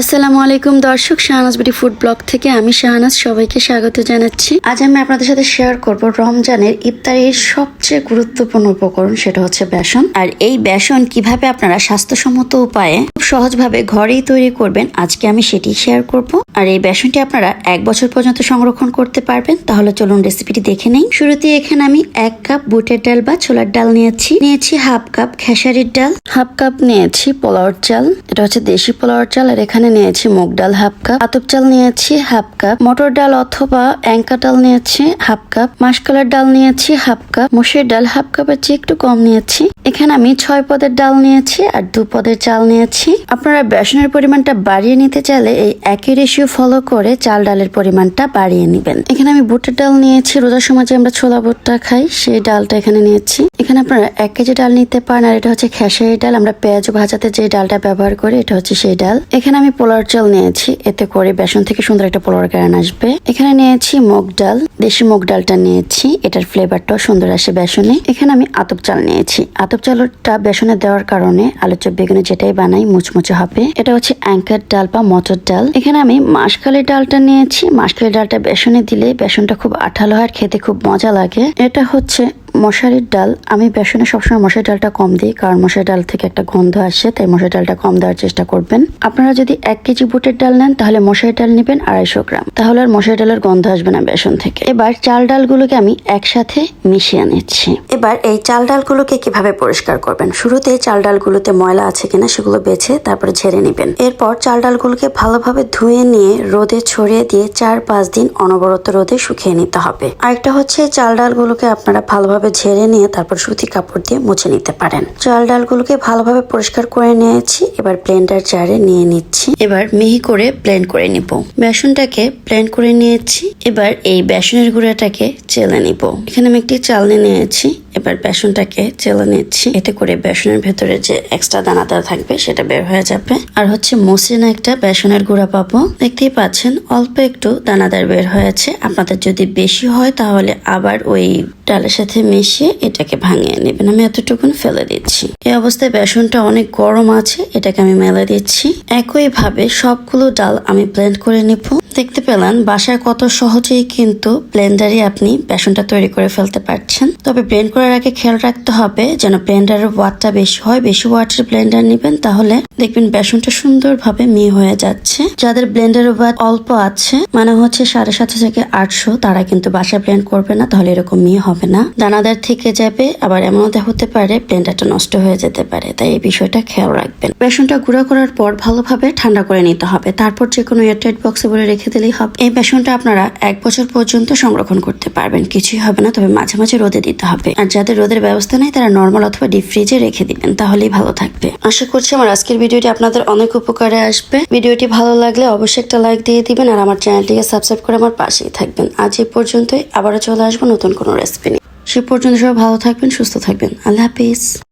আসসালামু আলাইকুম দর্শক, শাহনাজ বিডি ফুড ব্লগ থেকে আমি শাহনাজ সবাইকে স্বাগত জানাচ্ছি। আজ আমি আপনাদের সাথে শেয়ার করব রমজানের ইফতারির সবচেয়ে গুরুত্বপূর্ণ উপকরণ, সেটা হচ্ছে বেসন। আর এই বেসন কীভাবে আপনারা স্বাস্থ্যসম্মত উপায়ে খুব সহজভাবে ঘরেই তৈরি করবেন, আজকে আমি সেটি শেয়ার করব। আর এই বেসনটি আপনারা এক বছর পর্যন্ত সংরক্ষণ করতে পারবেন, তাহলে চলুন রেসিপিটি দেখে নেই। শুরুতে এখানে আমি এক কাপ বুটের ডাল বা ছোলার ডাল নিয়েছি। নিয়েছি হাফ কাপ খেসারির ডাল হাফ কাপ নিয়েছি পোলাওর চাল, এটা হচ্ছে দেশি পোলাওর চাল, আর এখানে নিয়েছি মুগ ডাল হাফ কাপ, আতপ চাল নিয়েছি হাফ কাপ, মটর ডাল অথবা অ্যাঙ্কা ডাল নিয়েছি হাফ কাপ, মাসকলার ডাল নিয়েছি হাফ কাপ মুসুর ডাল হাফ কাপের চেয়ে একটু কম নিয়েছি। এখানে আমি ছয় পদের ডাল নিয়েছি আর দু পদের চাল নিয়েছি। আপনারা বেসনের পরিমাণটা বাড়িয়ে নিতে চাইলে এই একই রেশিও ফলো করে চাল ডালের পরিমাণটা বাড়িয়ে নেবেন। এখানে আমি বুটের ডাল নিয়েছি, রোজার সময় যে আমরা ছোলা বুটটা খাই, সেই ডালটা এখানে নিয়েছি। এখানে আপনারা এক কেজি ডাল নিতে পারেন আর এটা হচ্ছে খেসারি ডাল, আমরা পেঁয়াজ ভাজাতে যে ডালটা ব্যবহার করি, এটা হচ্ছে সেই ডাল। এখানে আমি পোলার চাল নিয়েছি। এতে করে বেসন থেকে সুন্দর একটা পোলার গান আসবে। এখানে নিয়েছি মুগ ডাল, দেশি মুগ ডালটা নিয়েছি। এটার ফ্লেভারটাও সুন্দর আসে বেসনে। এখানে আমি আতপ চাল নিয়েছি। আতপ চালটা বেসনে দেওয়ার কারণে আলু চপ বেগুনে যেটাই বানাই মুচমুচে হবে। এটা হচ্ছে অ্যাঙ্কার ডাল বা মটর ডাল। এখানে আমি মাসকালি ডালটা নিয়েছি। মাসকালি ডালটা বেসনে দিলে বেসনটা খুব আঠালো হয় আর খেতে খুব মজা লাগে। এটা হচ্ছে মশারির ডাল, আমি বেসনে সবসময় মশারি ডালটা কম দিই, কারণ মশারি ডাল থেকে একটা গন্ধ আসে, তাই মশারি ডালটা কম দেওয়ার চেষ্টা করবেন। আপনারা যদি এক কেজি বুটের ডাল নেন, তাহলে মশারি ডাল নেবেন আড়াইশো গ্রাম। তাহলে আর মশারি ডালের গন্ধ আসবে না বেসন থেকে। এবার চাল ডালগুলোকে আমি একসাথে মিশিয়ে নিচ্ছি। এবার এই চাল ডালগুলোকে কীভাবে পরিষ্কার করবেন? শুরুতে চাল ডালগুলোতে ময়লা আছে কিনা সেগুলো বেছে তারপরে ঝেড়ে নেবেন। এরপর চাল ডালগুলোকে ভালোভাবে ধুয়ে নিয়ে রোদে ছড়িয়ে দিয়ে চার পাঁচ দিন অনবরত রোদে শুকিয়ে নিতে হবে। আরেকটা হচ্ছে চাল ডালগুলোকে আপনারা ভালোভাবে ঝেড়ে নিয়ে তারপর সুতি কাপড় দিয়ে মুছে নিতে পারেন। চাল ডালগুলোকে ভালোভাবে পরিষ্কার করে নিয়েছি। এবার ব্লেন্ডার জারে নিয়ে নিচ্ছি। এবার মিহি করে প্লেন করে নিব। বেসনটাকে প্লেন করে নিয়েছি। এবার এই বেসনের গুঁড়াটাকে চেলে নিব। এখানে আমি একটি চালনি নিয়েছি। এবার বেসনটাকে চেলে নিচ্ছি। এতে করে বেসনের ভেতরে যে এক্সট্রা দানাদার থাকবে, সেটা বের হয়ে যাবে। আর হচ্ছে মসৃণ একটা বেসনের গুঁড়া পাবো। দেখতেই পাচ্ছেন, অল্প একটু দানাদার বের হয়েছে। আপনাদের যদি বেশি হয়, তাহলে আবার ওই ডালের সাথে মিশিয়ে এটাকে ভাঙিয়ে নেবেন। আমি এতটুকুন ফেলে দিচ্ছি। এই অবস্থায় বেসনটা অনেক গরম আছে, এটাকে আমি মেলে দিচ্ছি। একইভাবে সবগুলো ডাল আমি ব্লেন্ড করে নিব। দেখতে পেলেন, বাসায় কত সহজেই কিন্তু ব্লেন্ডারে আপনি বেসনটা তৈরি করে ফেলতে পারছেন। তবে ব্লেন্ড করার আগে খেয়াল রাখতে হবে, যেন ব্লেন্ডারের ওয়াটটা বেশি হয়, বেশি ওয়াটের ব্লেন্ডার নেবেন, তাহলে দেখবেন বেসনটা সুন্দরভাবে মিহি হয়ে যাচ্ছে। যাদের ব্লেন্ডারের ওয়াট অল্প আছে মানে হচ্ছে সাড়ে সাতশো থেকে আটশো, তারা কিন্তু বাসায় ব্লেন্ড করবে না, তাহলে এরকম মিহি হবে না। দানাদার থেকে যাবে, আবার এমনও হতে পারে ব্লেন্ডারটা নষ্ট হয়ে যেতে পারে, তাই এই বিষয়টা খেয়াল রাখবেন। বেসনটা গুঁড়া করার পর ভালোভাবে ঠান্ডা করে নিতে হবে, তারপর যে কোনো এয়ারটাইট বক্সে ভরে রেখে দিলেই হবে। এই বেসনটা আপনারা এক বছর পর্যন্ত সংরক্ষণ করতে পারবেন, কিছুই হবে না, তবে মাঝে মাঝে রোদে দিতে হবে। আর রোদের ব্যবস্থা নেই, তারা নর্মাল অথবা ডিপ ফ্রিজে রেখে দিবেন। তাহলেই ভালো থাকবে। আশা করছি আমার আজকের ভিডিওটি আপনাদের অনেক উপকারে আসবে। ভিডিওটি ভালো লাগলে অবশ্যই একটা লাইক দিয়ে দিবেন আর আমার চ্যানেলটিকে সাবস্ক্রাইব করে আমার পাশেই থাকবেন। আজ এই পর্যন্তই। আবারও চলে আসব নতুন কোনো রেসিপি নিয়ে। সে পর্যন্ত সবাই ভালো থাকবেন, সুস্থ থাকবেন। আল্লাহ হাফিজ।